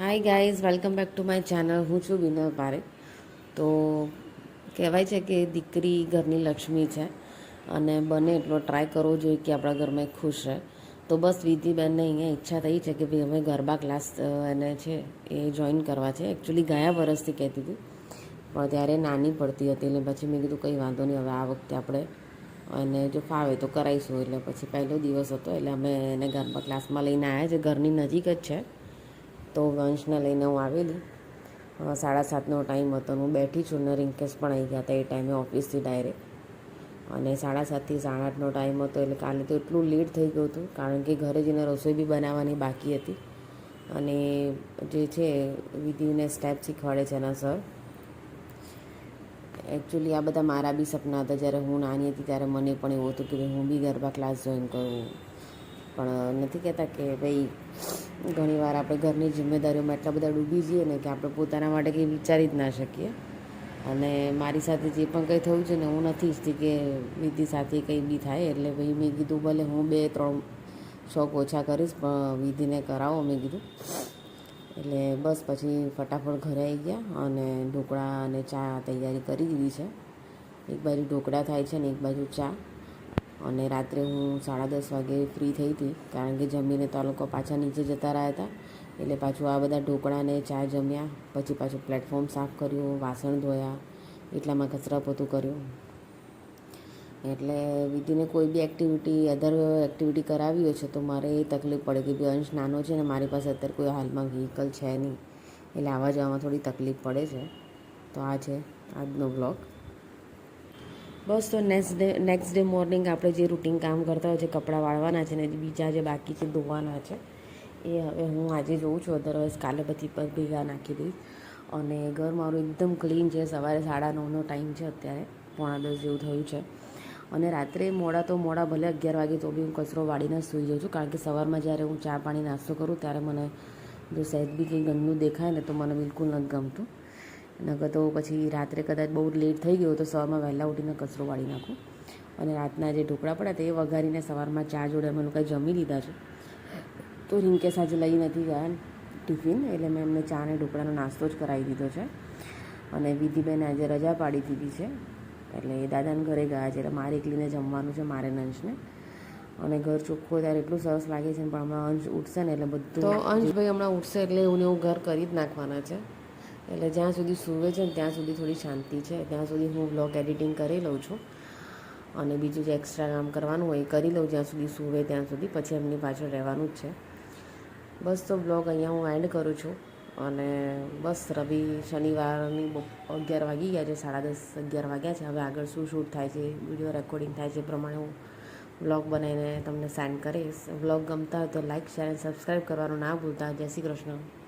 Hi guys welcome back to my channel હું છું winner Parekh. તો કહેવાય છે કે દીકરી ઘરની લક્ષ્મી છે અને બને એટલો ટ્રાય કરવો જોઈએ કે આપણા ઘરમાં ખુશ રહે. તો બસ વિધિબેનને અહીંયા ઈચ્છા થઈ છે કે ભાઈ, અમે ગરબા ક્લાસ એને છે એ જોઈન કરવા છે. એકચ્યુઅલી ગયા વર્ષથી કહેતી હતી. પણ ત્યારે નાની પડતી હતી એટલે પછી મેં કીધું કંઈ વાંધો નહીં, હવે આ વખતે આપણે અને જો ફાવે તો કરાવીશું એટલે પછી પહેલો દિવસ હતો, એટલે અમે એને ગરબા ક્લાસમાં લઈને આવ્યા છે. ઘરની નજીક જ છે. તો વંશને લઈને હું આવેલી. સાડા સાતનો ટાઈમ હતો હું બેઠી છું ને રિંકેશ પણ આવી ગયા હતા એ ટાઈમે ઓફિસથી ડાયરેક્ટ. અને સાડા સાતથી સાડા આઠનો ટાઈમ હતો એટલે કાલે તો એટલું લેટ થઈ ગયું હતું કારણ કે ઘરે જઈને રસોઈ બી બનાવવાની બાકી હતી. અને જે છે વિધિને સ્ટેપ શીખવાડે છે એના સર. એકચ્યુઅલી આ બધા મારા બી સપના હતા જ્યારે હું નાની હતી ત્યારે મને પણ એવું હતું કે હું બી ગરબા ક્લાસ જોઈન કરું. પણ નથી કહેતા કે ભાઈ ઘણીવાર આપણે ઘરની જિમ્મેદારીઓમાં એટલા બધા ડૂબી જઈએ ને કે આપણે પોતાના માટે કંઈ વિચારી જ ના શકીએ. અને મારી સાથે જે પણ કંઈ થયું છે ને હું નથી ઈચ્છતી કે વિધિ સાથે કંઈ બી થાય. એટલે ભાઈ મેં કીધું ભલે હું બે ત્રણ શોખ ઓછા કરીશ, પણ વિધિને કરાવો મેં કીધું. એટલે બસ પછી ફટાફટ ઘરે આવી ગયા અને ઢોકળા અને ચા તૈયારી કરી દીધી છે. એક બાજુ ઢોકળા થાય છે ને એક બાજુ ચા. અને રાત્રે હું સાડા દસ વાગે ફ્રી થઈ હતી, કારણ કે જમીને તો આ લોકો પાછા નીચે જતા રહ્યા હતા. એટલે પાછું આ બધા ઢોકળા ને ચા જમ્યા, પછી પાછું પ્લેટફોર્મ સાફ કર્યું, વાસણ ધોયા, એટલામાં કચરા પોતું કર્યું. એટલે વિધિને કોઈ બી એક્ટિવિટી અધર એક્ટિવિટી કરાવી હોય છે, તો મારે એ તકલીફ પડે કે ભાઈ અંશ નાનો છે ને મારી પાસે અત્યારે કોઈ હાલમાં વ્હીકલ છે નહીં. એટલે આવવા જવામાં થોડી તકલીફ પડે છે. તો આ છે આજનો બ્લોગ બસ તો next day next day morning આપણે જે રૂટિન કામ કરતા હોય છે કપડાં વાળવાના છે ને બીજા જે બાકી છે, ધોવાના છે, એ હવે હું આજે જોઉં છું. અધરવાઇઝ કાલે પછી પર ભેગા નાખી દઈશ. અને ઘર મારું એકદમ ક્લીન છે. સવારે સાડા નવનો ટાઈમ છે અત્યારે, પોણા દસ જેવું થયું છે. અને રાત્રે મોડા તો મોડા ભલે અગિયાર વાગે તો બી હું કચરો વાળીને સૂઈ જાઉં છું. કારણ કે સવારમાં જ્યારે હું ચા પાણી નાસ્તો કરું ત્યારે મને જો સહેજ બી કંઈ ગંદનું દેખાય ને તો મને બિલકુલ નથી ગમતું. નકર તો પછી રાત્રે કદાચ બહુ લેટ થઈ ગયો તો સવારમાં વહેલા ઉઠીને કચરો વાળી નાખું. અને રાતના જે ઢોકળા પડ્યા તે વઘારીને સવારમાં ચા જોડે અમે લોકોએ જમી લીધા છે. તો રિંકેશ આજે લઈ નથી ગયા ટિફિન, એટલે મેં એમને ચા અને ઢોકળાનો નાસ્તો જ કરાવી દીધો છે. અને વિધિબેને આજે રજા પાડી દીધી છે. એટલે એ દાદાને ઘરે ગયા છે, એટલે મારે એકલીને જમવાનું છે, મારે અંશને અને ઘર ચોખ્ખું ત્યારે એટલું સરસ લાગે છે પણ હમણાં અંશ ઉઠશે ને એટલે બધું તો અંશભાઈ હમણાં ઉઠશે એટલે એવું ને એવું ઘર કરી જ નાખવાના છે. એટલે જ્યાં સુધી સૂવે છે ને ત્યાં સુધી થોડી શાંતિ છે. ત્યાં સુધી હું બ્લોગ એડિટિંગ કરી લઉં છું. અને બીજું જે એક્સ્ટ્રા કામ કરવાનું હોય એ કરી લઉં જ્યાં સુધી સૂવે, ત્યાં સુધી. પછી એમની પાછળ રહેવાનું જ છે. બસ તો બ્લોગ અહીંયા હું એન્ડ કરું છું. અને બસ રવિ, શનિવારની અગિયાર વાગી ગયા છે, સાડા દસ, અગિયાર વાગ્યા છે. હવે આગળ શું શૂટ થાય છે વીડિયો રેકોર્ડિંગ થાય છે પ્રમાણે હું બ્લોગ બનાવીને તમને સેન્ડ કરીશ. બ્લોગ ગમતા હોય તો લાઇક શેર અને સબસ્ક્રાઈબ કરવાનું ના ભૂલતા. જય શ્રી કૃષ્ણ.